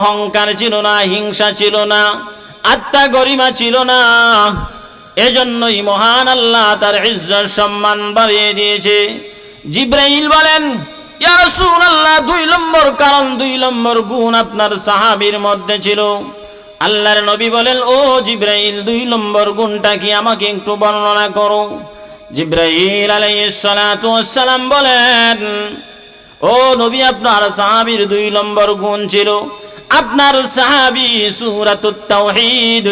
অহংকার ছিল না, হিংসা ছিল না, আত্মা গরিমা ছিল না। এজন্যই মহান আল্লাহ তার ইজ্জত সম্মান বাড়িয়ে দিয়েছে। জিব্রাইল বলেন রাসূলুল্লাহ, দুই নম্বর কারণ, দুই নম্বর গুণ আপনার সাহাবীর মধ্যে ছিল। আল্লাহর নবী বলেন, ও জিব্রাইল, দুই নম্বর গুণটা কি আমাকে একটু বর্ণনা করো? জিব্রাইল ওয়াসসালাম বলেন, ও নবী, আপনার সাহাবীর দুই নম্বর গুণ ছিল। আপনার সাহাবি সুরাতুত তাওহীদ,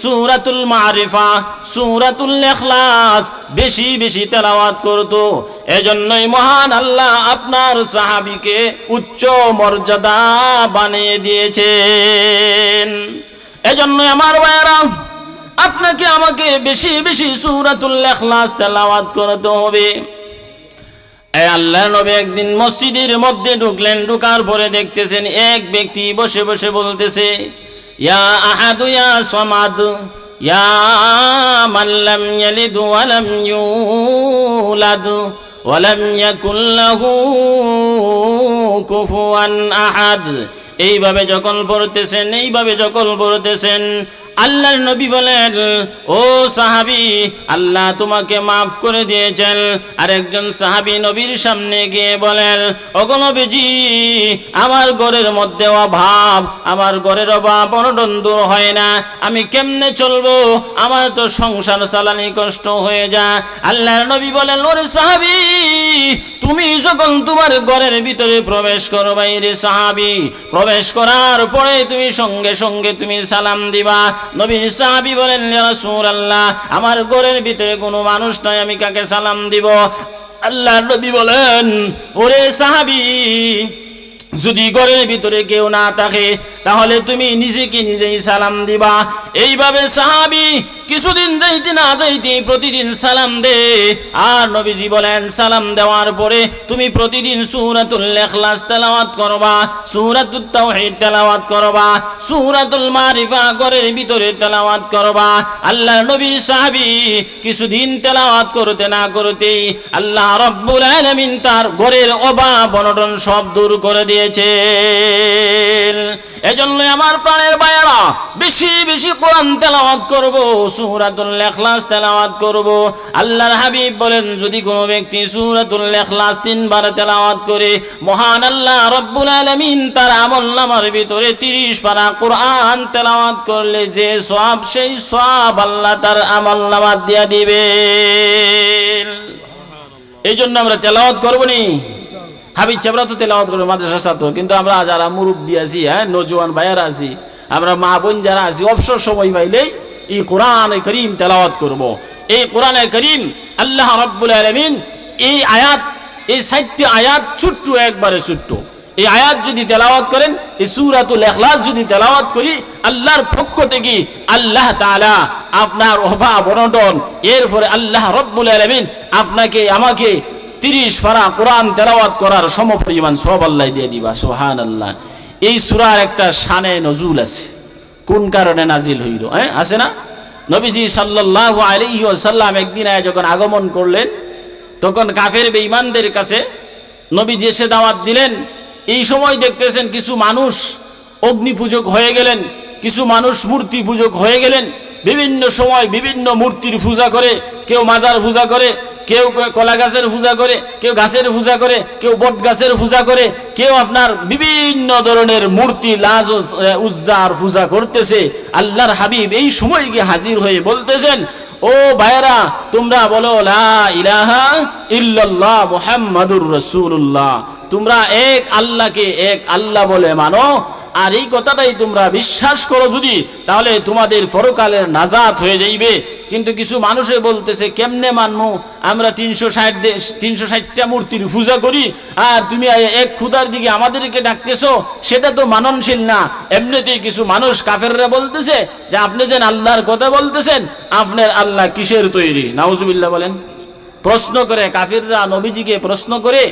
সুরাতুল মারিফা, সুরাতুল ইখলাস বেশি বেশি তেলাওয়াত করত। এজন্যই মহান আল্লাহ আপনার সাহাবিকে উচ্চ মর্যাদা বানিয়ে দিয়েছেন। এজন্যই আমার ভাইয়েরা, আপনাকে আমাকে বেশি বেশি সুরাতুল ইখলাস তেলাওয়াত করতে হবে। আল্লাহ নবী একদিন মসজিদের মধ্যে ঢুকলেন, ঢুকার পরে দেখতেছেন এক ব্যক্তি বসে বসে বলতেছে, ইয়া আহাদু ইয়া সমাদ, ইয়া মাল্লাম ইয়ালিদ ওয়ালাম ইউলাদ ওয়ালাম ইয়াকুল লাহু কুফুয়ান আহাদ। এইভাবে যখন পড়তেছেন, এইভাবে যখন পড়তেছেন আল্লাহর নবী বলেন, ও সাহাবি, আল্লাহ তোমাকে মাফ করে দিয়েছেন। আর একজন সাহাবি নবীর সামনে গিয়ে বলেন অগনবীজি আমার ঘরের মধ্যে অভাব, আমার ঘরের অভাব অনটন দূর হয় না। আমি কেমনে চলবো? আমার তো সংসার চালানি কষ্ট হয়ে যা আল্লাহর নবী বলেন, ওরে সাহাবি তুমি যখন তোমার ঘরের ভিতরে প্রবেশ করো বাইরে সাহাবি, প্রবেশ করার পরে তুমি সঙ্গে সঙ্গে তুমি সালাম দিবা। নবী সাহাবি বলেন রাসূলুল্লাহ, আমার ঘরের ভিতরে কোনো মানুষ নাই, আমি কাকে সালাম দিব? আল্লাহ নবী বলেন, ওরে সাহাবি, যদি ঘরের ভিতরে কেউ না থাকে তাহলে তুমি নিজেকে নিজেই সালাম দিবা। এইভাবে সাহাবি কিছুদিন যাইতে না যাইতে প্রতিদিন সালাম দে আর নবীজি বলেন, সালাম দেওয়ার পরে তুমি প্রতিদিন সূরাতুল ইখলাস তেলাওয়াত করবা, সূরাতুত তাওহীদ তেলাওয়াত করবা, সূরাতুল মারিফা ঘরের ভিতরে তেলাওয়াত করবা। আল্লাহ নবী সাহাবি কিছুদিন তেলাওয়াত করতে না করতেই আল্লাহ রব্বুল আলামিন তার ঘরের অভাব অনটন সব দূর করে দিয়েছেন। এজন্য আমার প্রাণের বায়ারা বেশি বেশি কোরআন তেলাওয়াত করব, সূরাতুল ইখলাস তেলাওয়াত করব। আল্লাহর হাবিব বলেন, যদি কোনো ব্যক্তি সূরাতুল ইখলাস তিনবার তেলাওয়াত করে, মহান আল্লাহ রব্বুল আলামিন তার আমলনামার ভিতরে 30 পারা কোরআন তেলাওয়াত করলে যে সওয়াব, সেই সওয়াব আল্লাহ তার আমলনামা দিয়া দিবেন। এই জন্য আমরা তেলাওয়াত করব নি। হাবিজ চাপরা তো তেলাওয়াত করব মাদ্রাসার ছাত্র কিন্তু আমরা যারা মুরব্বী আছি হ্যাঁ নজওয়ান ভাইয়ারা আছি, আমরা মা বোন যারা আছি, অবসর সময় পাইলেই এই কোরআন করিম তেলাওয়াত করব। এই কোরআন করিম আল্লাহ রব্বুল আলমিন এই আয়াত, এই সাতটি আয়াত ছোট্ট একবারে ছোট্ট এই আয়াত যদি তেলাওয়াত করেন, এই সুরাতুল এখলাস যদি তেলাওয়াত করি, আল্লাহর পক্ষ থেকে আল্লাহ তালা আপনার অভাব অনটন, এরপরে আল্লাহ রব্বুল আলমিন আপনাকে, আমাকে তিরিশ ফারা কোরআন তেলাওয়াত করার সম পরিমাণ সব আল্লাহ দিয়ে দিবা সোহান আল্লাহ এই সুরার একটা শানে নজুল আছে। কোন কারণে নাজিল হইল হ্যাঁ? আছে না? নবীজি সাল্লাহ আলাইহি সাল্লাম একদিন আয় যখন আগমন করলেন, তখন কাফের বেঈমানদের কাছে নবীজি এসে দাওয়াত দিলেন, এই সময় দেখতেছেন কিছু মানুষ অগ্নি পূজক হয়ে গেলেন, কিছু মানুষ মূর্তি পূজক হয়ে গেলেন, বিভিন্ন সময় বিভিন্ন মূর্তির পূজা করে, কেউ মাজার পূজা করে কেউ কলা গাছের পূজা করে, কেউ গাছের পূজা করে, কেউ বট গাছের পূজা করে, কেউ আপনার বিভিন্ন ধরনের মূর্তি, লাজ উজ্জার পূজা করতেছে। আল্লাহর হাবিব এই সময় গিয়ে হাজির হয়ে বলতেছেন, ও ভাইরা তোমরা বলো, লা ইলাহা ইল্লাল্লাহ মুহাম্মাদুর রাসূলুল্লাহ। তোমরা এক আল্লাহকে এক আল্লাহ বলে মানো। আর এই কথাটাই তোমরা বিশ্বাস করো যদি, তাহলে তোমাদের পরকালের নাজাত হয়ে যাইবে। কিন্তু কিছু মানুষে বলতেছে, কেমনে মানমু? আমরা তিনশো ষাট তিনশো ষাটটা মূর্তির পূজা করি, আর তুমি এক ক্ষুদার দিকে আমাদেরকে ডাকতেছো, সেটা তো মাননশীল না। এমনিতেই কিছু মানুষ কাফেররা বলতেছে যে, আপনি যেন আল্লাহর কথা বলতেছেন, আপনার আল্লাহ কিসের তৈরি? নাউজুবিল্লাহ বলেন। প্রশ্ন করে কাফিররা নবীজিকে প্রশ্ন করে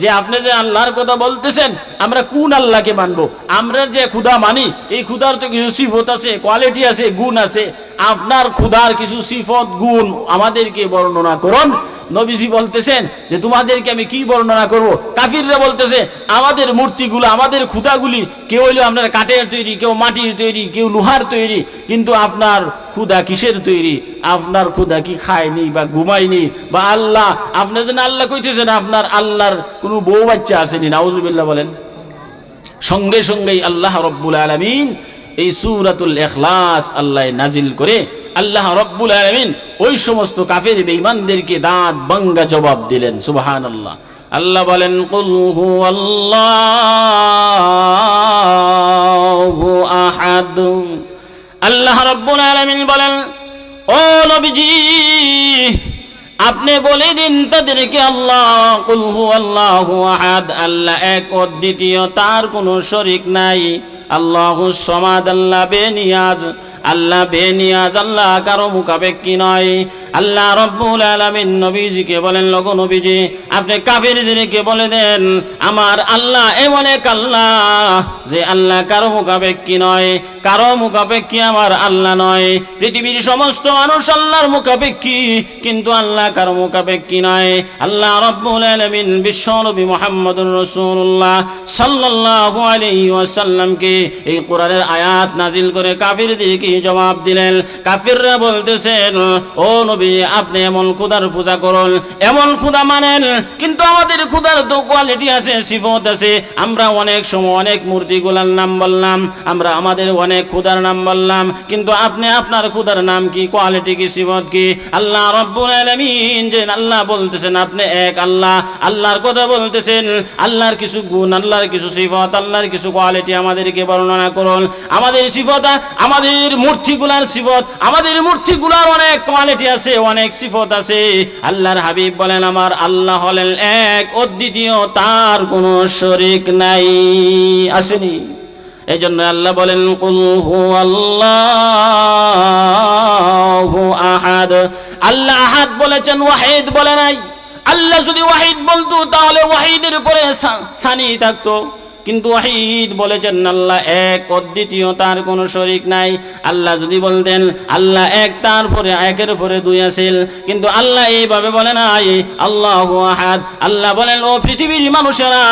যে আপনি যে আল্লাহর কথা বলতেছেন, আমরা কোন আল্লাহকে মানবো? আমরা যে ক্ষুধা মানি, এই ক্ষুধার তো কিছু সিফত আছে কোয়ালিটি আছে, গুণ আছে। আপনার ক্ষুধার কিছু সিফত, গুণ আমাদেরকে বর্ণনা করুন। নবীজি বলতেছেন যে, তোমাদেরকে আমি কি বর্ণনা করব? কাফিররা বলতেছে, আমাদের মূর্তিগুলো, আমাদের ক্ষুদাগুলি কেউ হইল আপনার কাঠের তৈরি, কেউ মাটির তৈরি, কেউ লোহার তৈরি, কিন্তু আপনার ক্ষুদা কিসের তৈরি? আপনার ক্ষুদা কি খায়নি বা ঘুমায়নি? বা আল্লাহ, আপনি যেন আল্লাহ কইতেছেন, আপনার আল্লাহর কোনো বউ বাচ্চা আসেনি, নাউজুবিল্লাহ বলেন। সঙ্গে সঙ্গেই আল্লাহ রব্বুল আলমিন এই সুরাতুল এখলাস আল্লাহ নাজিল করে আল্লাহ রব্বুল আলমিন ওই সমস্ত কাফের বেঈমানদেরকে দাঁত বাঙ্গা জবাব দিলেন সুবাহান আল্লাহ আল্লাহ বলেন, কুল হু আল্লাহু আহাদ। আল্লাহ রব্বুল আলমিন বলেন, ও নবীজি, আপনি বলে দিন তাদেরকে আল্লাহ কুলহু আল্লাহু আহাদ। আল্লাহ এক দ্বিতীয়, তার কোনো শরিক নাই। আল্লাহু সমাদ, আল্লাহ বেনিয়াজ। আল্লাহ বেনিয়াজ আল্লাহ কারও মুখাপেক্ষী নয়। আল্লাহ রব্বুল আলমিন নবীজিকে বলেন লগো নবীজি আপনি কাফিরদেরকে বলে দেন, আমার আল্লাহ এমন এক আল্লাহ যে আল্লাহ কারও মুখাপেক্ষি নয়, কারও মুখাপেক্ষি আমার আল্লাহ নয়। পৃথিবীর সমস্ত মানুষ আল্লাহর মুখাপেক্ষি, কিন্তু আল্লাহ কারও মুখাপেক্ষি নয়। আল্লাহ রব্বুল আলামিন বিশ্ব নবী মুহাম্মদুর রাসূলুল্লাহ সাল্লাল্লাহু আলাইহি ওয়াসাল্লামকে এই কোরআনের আয়াত নাজিল করে কাফিরদেরকে জবাব দিলেন? কাফিররা বলতেছেন, ও নবী, আপনি এমন খুদার পূজা করুন। এমন খুদা মানেন কিন্তু আমাদের খুদার তো কোয়ালিটি আছে, সিফত আছে। আমরা অনেক সময় অনেক মূর্তিগুলার নাম বললাম, আমরা আমাদের অনেক খুদার নাম বললাম, কিন্তু আপনি আপনার খুদার নাম কি কোয়ালিটি কি, সিফত কি? আল্লাহ রব্বুল আলামিন যে আল্লাহ বলতেছেন, আপনি এক আল্লাহ, আল্লাহর কথা বলতেছেন, আল্লাহর কিছু গুণ, আল্লাহর কিছু সিফত, আল্লাহর কিছু কোয়ালিটি আমাদেরকে বর্ণনা করুন। আমাদের সিফত, আমাদের মূর্তিগুলার সিফত, আমাদের মূর্তিগুলার অনেক কোয়ালিটি আছে, অনেক সিফত আছে। আল্লাহর হাবিব বলেন, আমার আল্লাহ হলেন এক অদ্বিতীয় তার কোনো শরিক নাই। আসেনি। এই জন্য আল্লাহ বলেন, কুল হু আল্লাহু আহাদ। আল্লাহ আহাদ বলেছেন, ওয়াহিদ বলে নাই। আল্লাহ যদি ওয়াহিদ বলতো, তাহলে ওয়াহিদের উপরে সানি থাকতো। কিন্তু ওয়াহিদ বলেছেন, আল্লাহ এক অদ্বিতীয় তার কোনো শরিক নাই। আল্লাহ যদি বলতেন, আল্লাহ এক, তার পরে একের পরে দুই আছিল। কিন্তু আল্লাহ এইভাবে বলে নাই, আল্লাহ আহাদ। আল্লাহ বলেন, ও পৃথিবীর মানুষেরা,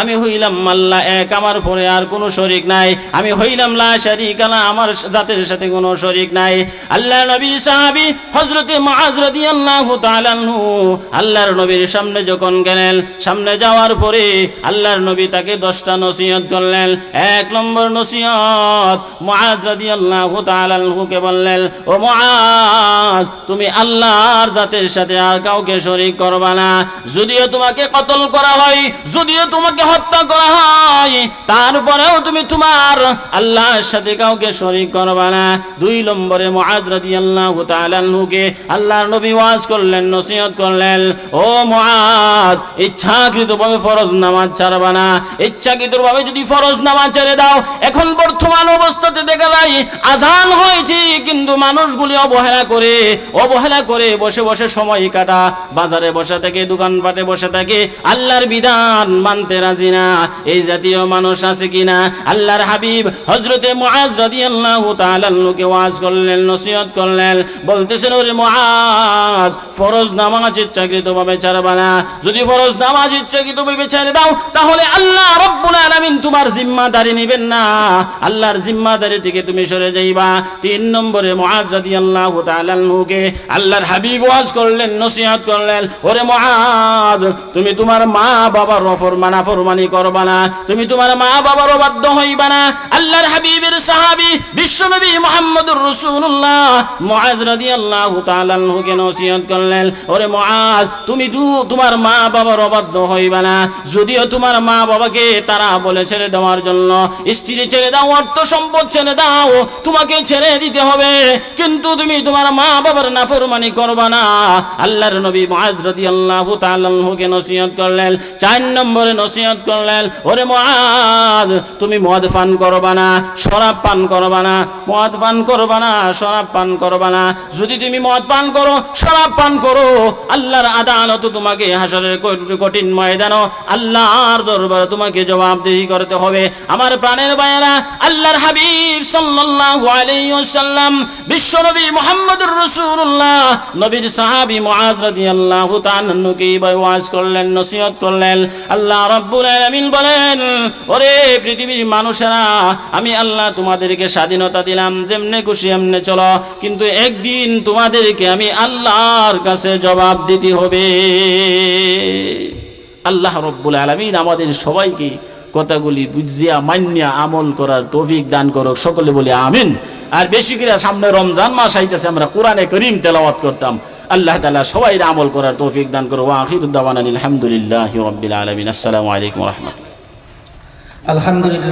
আমি হইলাম আল্লাহ এক, আমার পরে আর কোনো শরিক নাই। আমি হইলাম লা শারিক আলা আমার জাতের সাথে কোনো শরিক নাই। আল্লাহ নবীর সাহাবী হযরতে মুআজ রাদিয়াল্লাহু তাআলা আনহু, আল্লাহর নবীর সামনে যখন গেলেন, সামনে যাওয়ার পরে আল্লাহর নবী তাকে দশটা নসিহত করলেন। এক নম্বর নসিহত, মুআজ রাদিয়াল্লাহু তাআলা আনহুকে বললেন, ও মুআজ, তুমি আল্লাহর জাতের সাথে আর কাউকে শরীক করবা না। যদিও তোমাকে কতল করা হয়, যদিও তোমাকে হত্যা করা হয় তারপরেও তুমি তোমার আল্লাহর সাথে কাউকে শরীক করবা না। দুই নম্বরে মুআজ রাদিয়াল্লাহু তাআলা আনহুকে আল্লাহর নবী ওয়াজ করলেন, নসিহত করলেন, ও মুআজ, ইচ্ছাকৃতভাবে ফরজ নামাজ ছাড়বা না। ইচ্ছাকৃতভাবে যদি ফরজ নামাজ ছেড়ে দাও, এখন বর্তমান অবস্থাতে দেখা যায় আজান হয়েছে কিন্তু মানুষগুলি অবহেলা করে অবহেলা করে বসে বসে সময় কাটা, বাজারে বসে থাকে, দোকানপাটে বসে থাকে, আল্লাহর বিধান মানতে রাজি না। এই জাতীয় মানুষ আছে কিনা আল্লাহর হাবিব হজরতে মুআজ রাদিয়াল্লাহু তাআলা কে ওয়াজ করলেন, নসিহত করলেন, বলতেছেন, ওরে মুআজ, ফরজ নামাজ ইচ্ছাকৃতভাবে ছাড়বা না। যদি ফরজ নামাজ ইচ্ছাকৃতভাবে ছেড়ে দাও, তাহলে আল্লাহ রব্বুল আলামিন তোমার জিম্মাদারি নেবেন না। আল্লাহর জিম্মাদারি থেকে তুমি সরে যাইবা। তিন নম্বরে মুআজ রাদিয়াল্লাহু তাআলা কে আল্লাহর হাবিব ওয়াজ করলেন, নসিহত করলেন, ওরে মুআজ, তুমি তোমার মা বাবার অফরমানা ফরমানি করবা না। তুমি তোমার মা বাবার অবাধ্য হইবা না। আল্লাহর হাবিবের সাহাবী বিশ্বনবী মুহাম্মদুর রাসূলুল্লাহ মুআজ রাদিয়াল্লাহু তাআলা কে নসিহত করলেন, ওরে মুআজ, তুমি তোমার মা বাবার অবাধ্য হইবা না। যদিও তোমার মা বাবাকে তারা বলে ছেড়ে দেওয়ার জন্য, স্ত্রী ছেড়ে দাও, অর্থ সম্পদ ছেড়ে দাও, তোমাকে ছেড়ে দিতে হবে। কিন্তু তুমি তোমার মা বাবার নাফরমানি করবা না। আল্লাহর নবী মুআজ রাদিয়াল্লাহু তাআলা কে নসিহত করলেন, চার নম্বরে নসিহত করলেন, ওরে মুআজ, তুমি মদ পান করবা না, শরাব পান করবা না, মদ পান করবা না, শরাব পান করবা না। যদি তুমি মদ পান করো, শরাব পান করো। আল্লাহর আদালত তোমাকে হাসরের কঠিন- কঠিন ময়দান, আল্লাহর দরবারে তোমাকে জবাবদিহি করতে হবে। আমার প্রাণের বায়রা আল্লাহর হাবিব সাল্লাল্লাহু আলাইহি ওয়াসাল্লাম বিশ্বনবী মুহাম্মদুর রাসূলুল্লাহ, নবীর সাহাবী মুআজ রাদিয়াল্লাহু তাআলাকে ওয়াজ করলেন, নসিহত করলেন। আল্লাহ রাব্বুল আলামিন বলেন, ওরে পৃথিবীর মানুষেরা, আমি আল্লাহ তোমাদেরকে স্বাধীনতা দিলাম, যেমনে খুশি এমনে চলো। কিন্তু একদিন তোমাদেরকে আমি আল্লাহর কাছে জবাব দিতে হবে। আল্লাহ রব্বুল আলমিন আমাদের সবাইকে কথাগুলি বুঝিয়া, মান্যা, আমল করার তৌফিক দান করুক। সকলে বলি আমিন। আর বেশি করে সামনে রমজান মাস আইতেছে, আমরা কোরআনে করিম তেলাওয়াত করতাম। আল্লাহ তালা সবাই আমল করার তৌফিক দান করুক। আখিরুদ্দাওয়ান আলহামদুলিল্লাহ রবিল আলমিন। আসসালামু আলাইকুম রহমতুল্লাহ। আলহামদুলিল্লাহ।